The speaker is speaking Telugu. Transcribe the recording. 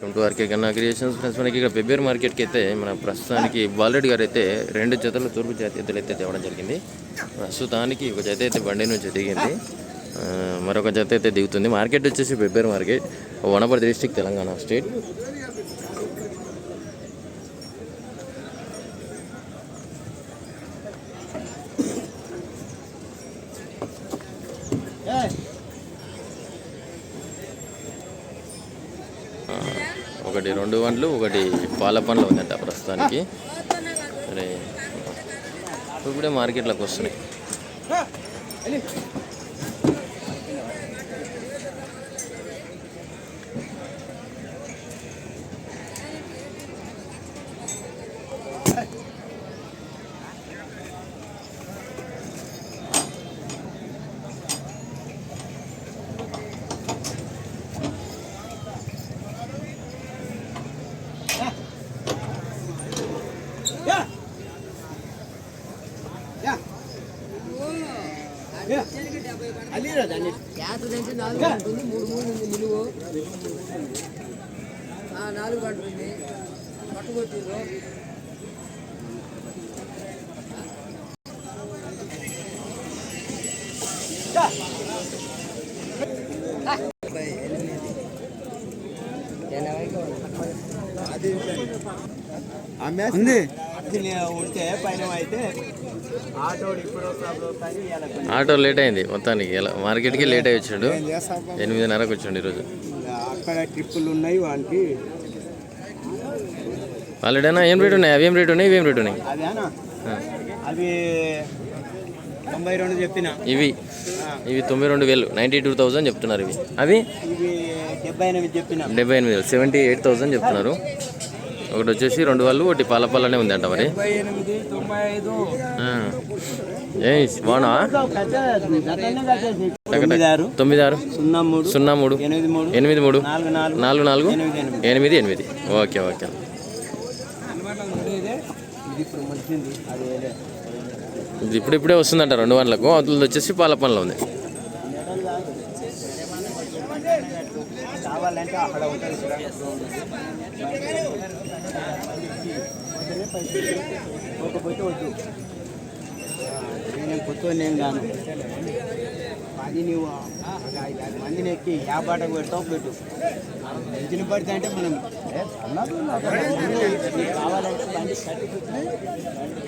Welcome to RK Kanna creations friends మనకి ఇక్కడ పెబ్బేరు మార్కెట్కి అయితే మన ప్రస్తుతానికి బాలరెడ్డి గారు అయితే రెండు జతలు తూర్పు జాతి ఎద్దులు అయితే తేవడం జరిగింది. ప్రస్తుతానికి ఒక జత అయితే బండి నుంచి దిగింది. మరొక జత అయితే దిగుతుంది. మార్కెట్ వచ్చేసి Pebbair market Wanaparthy district Telangana state. ఒకటి రెండు వండ్లు ఒకటి పాల పండ్లు ఉందంట ప్రస్తుతానికి. సరే. ఇప్పుడే మార్కెట్లోకి వస్తున్నాయి. నుంచి నాలుగు పడుతుంది మూడు మూడు ఉంది నిలువు. ఆ, నాలుగు పడుతుంది. ఉంది. ఉంటే పైన అయితే ఆటో లేట్ అయింది మొత్తానికి. ఎలా మార్కెట్కి లేట్ అయ్యి వచ్చాడు. ఎనిమిదిన్నరకు వచ్చాడు ఈరోజు అక్కడ ట్రిప్పులు ఉన్నాయి వానికి. ఏం రేట్ ఉన్నాయి? అవి ఏం రేట్ ఉన్నాయి? ఇవి ఏం రేట్ ఉన్నాయి? అవి తొంభై రెండు చెప్పిన. ఇవి. ఇవి తొంభై రెండు వేలు. నైంటీ టూ థౌజండ్ చెప్తున్నారు ఇవి. అవి? డెబ్బై ఎనిమిది చెప్పిన. డెబ్బై ఎనిమిది వేలు. సెవెంటీ ఎయిట్ థౌజండ్ చెప్తున్నారు. ఒకటి వచ్చేసి రెండు వాళ్ళు ఒకటి పాల పాలనే ఉంది అంట మరి. ఏ బాగున్నా తొమ్మిది ఆరు. సున్నా మూడు. సున్నా మూడు. ఎనిమిది మూడు. నాలుగు నాలుగు. ఎనిమిది ఎనిమిది. Okay okay. ఇది ఇప్పుడు మంచిది అది వేరే. ఇది ఇప్పుడు ఇప్పుడే వస్తుందంట రెండు వందలకు. అవతలది వచ్చేసి పాల పనులు ఉంది. అక్కడ ఉంటుంది పోకపోతే వద్దు. నేను కొత్త నేను కాను. అది నువ్వు ఒక ఐదు ఆరు మందిని ఎక్కి యాపాటకు పెడతావు పెట్టు. ఇంజిన్ పడితే అంటే మనం ఏ, కావాలంటే బండి కట్టి